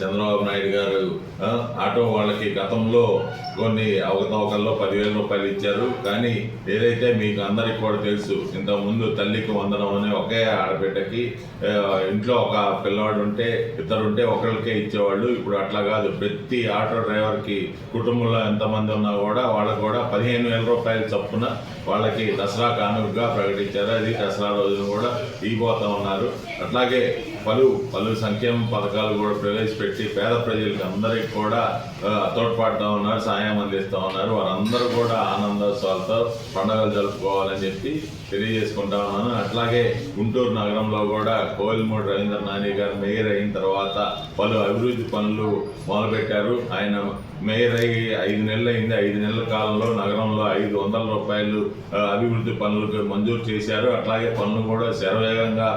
చంద్రబాబు నాయుడు గారు ఆటో వాళ్ళకి గతంలో కొన్ని అవకతవకల్లో పదివేల రూపాయలు ఇచ్చారు. కానీ ఏదైతే మీకు అందరికి కూడా తెలుసు ఇంతకుముందు తల్లికి వందనం అనే ఒకే ఆడబిడ్డకి ఇంట్లో ఒక పిల్లవాడు ఉంటే ఇద్దరు ఉంటే ఒకరికే ఇచ్చేవాళ్ళు. ఇప్పుడు అట్లా కాదు. ప్రతి ఆటో డ్రైవర్కి కుటుంబంలో ఎంతమంది ఉన్నా కూడా వాళ్ళకు కూడా పదిహేను వేల రూపాయలు చొప్పున వాళ్ళకి దసరా కానుకగా ప్రకటించారు. అది దసరా రోజున కూడా ఇవ్వబోతా ఉన్నారు. అట్లాగే పలు పలు సంక్షేమ పథకాలు కూడా ప్రవేశపెట్టి పేద ప్రజలకు అందరికీ కూడా ఆ, తోడ్పడుతూ ఉన్నారు సాయం అందిస్తూ ఉన్నారు. వారందరూ కూడా ఆనందోత్సవాలతో పండుగలు జరుపుకోవాలని చెప్పి తెలియజేసుకుంటా ఉన్నాను. అట్లాగే గుంటూరు నగరంలో కూడా కోయిల్మూడి రవీంద్ర నాని గారు మేయర్ అయిన తర్వాత పలు అభివృద్ధి పనులు మొదలుపెట్టారు. ఆయన మేయర్ అయ్యి ఐదు నెలలు అయింది ఐదు నెలల కాలంలో నగరంలో ఐదు వందల రూపాయలు అభివృద్ధి పనులకు మంజూరు చేశారు. అట్లాగే పనులు కూడా శరవేగంగా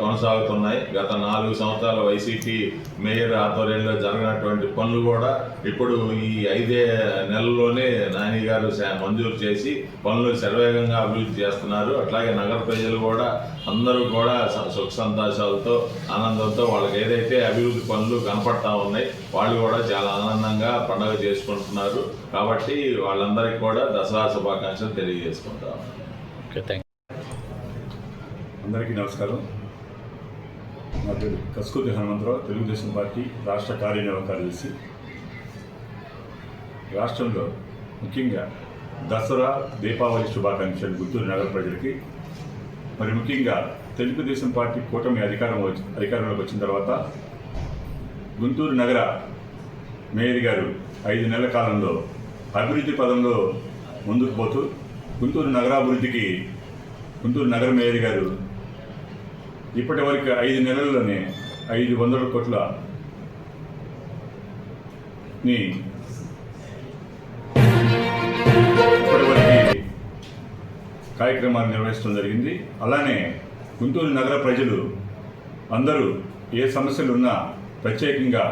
కొనసాగుతున్నాయి. గత నాలుగు సంవత్సరాల వైసీపీ మేయర్ ఆధ్వర్యంలో జరిగినటువంటి పనులు కూడా ఇప్పుడు ఈ ఐదే నెలల్లోనే నాని గారు మంజూరు చేసి పనులు శరవేగంగా అభివృద్ధి చేస్తున్నారు. అట్లాగే నగర ప్రజలు కూడా అందరూ కూడా స- సుఖ సంతోషాలతో ఆనందంతో వాళ్ళకి ఏదైతే అభివృద్ధి పనులు కనపడతా ఉన్నాయి వాళ్ళు కూడా చాలా ఆనందంగా పండుగ చేసుకుంటున్నారు. కాబట్టి వాళ్ళందరికీ కూడా దసరా శుభాకాంక్షలు తెలియజేసుకుంటా. ఉన్నాను ఓకే థ్యాంక్ అందరికీ నమస్కారం. నా పేరు కసుకుతి హనుమంతరావు తెలుగుదేశం పార్టీ రాష్ట్ర కార్యనిర్వాహక కార్యదర్శి రాష్ట్రంలో ముఖ్యంగా దసరా దీపావళి శుభాకాంక్షలు గుంటూరు నగర ప్రజలకి. మరి ముఖ్యంగా తెలుగుదేశం పార్టీ కూటమి అధికారం వచ్చి అధికారంలోకి వచ్చిన తర్వాత గుంటూరు నగర మేయర్ గారు ఐదు నెలల కాలంలో అభివృద్ధి పదంలో ముందుకు పోతూ గుంటూరు నగరాభివృద్ధికి గుంటూరు నగర మేయర్ గారు ఇప్పటి వరకు ఐదు నెలల్లోనే ఐదు వందల కోట్ల ని ఇప్పటివరకు కార్యక్రమాలు నిర్వహించడం జరిగింది. అలానే గుంటూరు నగర ప్రజలు అందరూ ఏ సమస్యలు ఉన్నా ప్రత్యేకంగా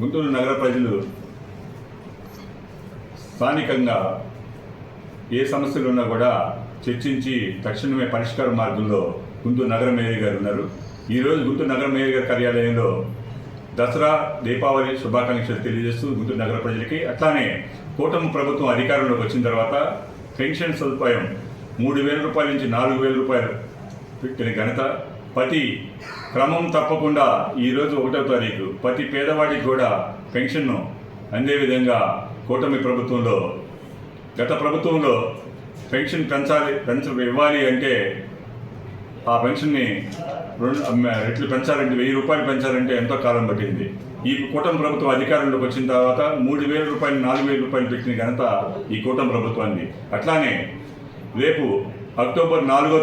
గుంటూరు నగర ప్రజలు స్థానికంగా ఏ సమస్యలు ఉన్నా కూడా చర్చించి తక్షణమే పరిష్కార మార్గంలో గుంటూరు నగర మేయర్ గారు ఉన్నారు. ఈరోజు గుంటూరు నగర మేయర్ గారి కార్యాలయంలో దసరా దీపావళి శుభాకాంక్షలు తెలియజేస్తూ గుంటూరు నగర ప్రజలకి అట్లానే కూటమి ప్రభుత్వం అధికారంలోకి వచ్చిన తర్వాత పెన్షన్ సదుపాయం మూడు వేల రూపాయల నుంచి నాలుగు వేల రూపాయలు పెట్టిన ఘనత. ప్రతి క్రమం తప్పకుండా ఈరోజు ఒకటో తారీఖు ప్రతి పేదవాడికి కూడా పెన్షన్ను అందే విధంగా కూటమి ప్రభుత్వంలో గత ప్రభుత్వంలో పెన్షన్ పెంచాలి పెంచ ఇవ్వాలి అంటే ఆ పెన్షన్ని రెండు రెట్లు పెంచాలంటే వెయ్యి రూపాయలు పెంచాలంటే ఎంతో కాలం పట్టింది. ఈ కూటమి ప్రభుత్వం అధికారంలోకి వచ్చిన తర్వాత మూడు వేల రూపాయలు నాలుగు వేల రూపాయలు పెట్టిన ఘనత ఈ కూటమి ప్రభుత్వాన్ని. అట్లానే రేపు అక్టోబర్ నాలుగో